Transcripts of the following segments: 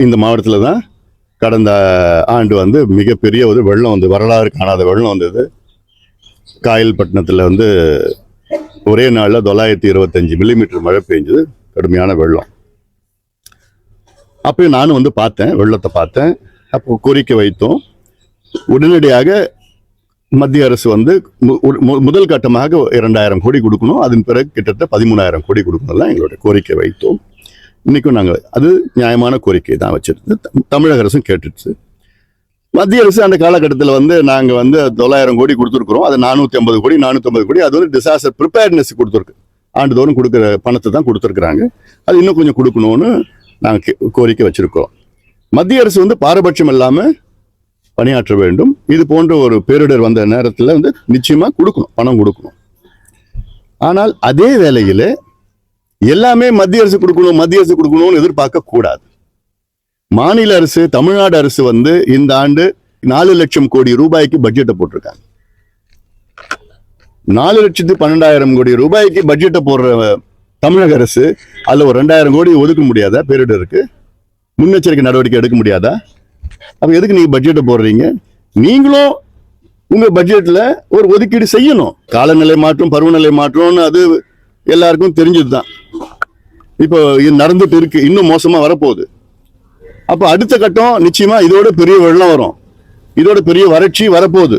இந்த மாவட்டத்தில் தான் கடந்த ஆண்டு வந்து மிகப்பெரிய ஒரு வெள்ளம் வந்து வரலாறு காணாத வெள்ளம் வந்தது. காயல்பட்டினத்தில் வந்து ஒரே நாளில் தொள்ளாயிரத்தி இருபத்தஞ்சி மில்லிமீட்டர் மழை பெஞ்சது. கடுமையான வெள்ளம். அப்பயும் நானும் வந்து பார்த்தேன் வெள்ளத்தை பார்த்தேன். அப்போ கோரிக்கை வைத்தோம். உடனடியாக மத்திய அரசு வந்து மு- மு- முதல் கட்டமாக இரண்டாயிரம் கோடி கொடுக்கணும். அதன் பிறகு கிட்டத்தட்ட பதிமூணாயிரம் கோடி கொடுக்கணும்லாம் எங்களுடைய கோரிக்கை வைத்தோம். இன்றைக்கும் நாங்கள் அது நியாயமான கோரிக்கை தான் வச்சுருந்து த- தமிழக அரசும் கேட்டுச்சு. மத்திய அரசு அந்த காலகட்டத்தில் வந்து நாங்கள் வந்து தொள்ளாயிரம் கோடி கொடுத்துருக்குறோம். அது நானூற்றி ஐம்பது கோடி நானூற்றம்பது கோடி. அது வந்து டிசாஸ்டர் ப்ரிப்பேர்னஸ் கொடுத்துருக்கு. ஆண்டுதோறும் கொடுக்குற பணத்தை தான் கொடுத்துருக்குறாங்க. அது இன்னும் கொஞ்சம் கொடுக்கணும்னு நாங்கள் கோரிக்கை வச்சுருக்கோம் மத்திய அரசு வந்து பாரபட்சம் இல்லாமல் பணியாற்ற வேண்டும். இது போன்ற ஒரு பேரிடர் வந்த நேரத்தில் வந்து நிச்சயமாக கொடுக்கணும் பணம் கொடுக்கணும். ஆனால் அதே வேளையில் எல்லாமே மத்திய அரசு கொடுக்கணும் மத்திய அரசு கொடுக்கணும்னு எதிர்பார்க்க கூடாது. மாநில அரசு தமிழ்நாடு அரசு வந்து இந்த ஆண்டு நாலு லட்சம் கோடி ரூபாய்க்கு பட்ஜெட்டை போட்டிருக்காங்க. நாலு லட்சத்து பன்னெண்டாயிரம் கோடி ரூபாய்க்கு பட்ஜெட்டை போடுற தமிழக அரசு அதில் ஒரு ரெண்டாயிரம் கோடி ஒதுக்க முடியாதா? பேரிடருக்கு முன்னெச்சரிக்கை நடவடிக்கை எடுக்க முடியாதா? அப்போ எதுக்கு நீங்கள் பட்ஜெட்டை போடுறீங்க? நீங்களும் உங்கள் பட்ஜெட்டில் ஒரு ஒதுக்கீடு செய்யணும். காலநிலை மாற்றம் பருவநிலை மாற்றம்னு அது எல்லாருக்கும் தெரிஞ்சது தான் இப்போ இது நடந்துட்டு இருக்கு. இன்னும் மோசமா வரப்போகுது. அப்போ அடுத்த கட்டம் நிச்சயமா இதோட பெரிய வெள்ளம் வரும். இதோட பெரிய வறட்சி வரப்போகுது.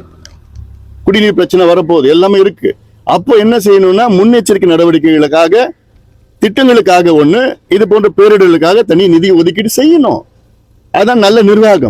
குடிநீர் பிரச்சனை வரப்போகுது. எல்லாமே இருக்கு. அப்போ என்ன செய்யணும்னா முன்னெச்சரிக்கை நடவடிக்கைகளுக்காக திட்டங்களுக்காக ஒன்று இது போன்ற பேரிடர்களுக்காக தனி நிதி ஒதுக்கீடு செய்யணும். அதான் நல்ல நிர்வாகம்.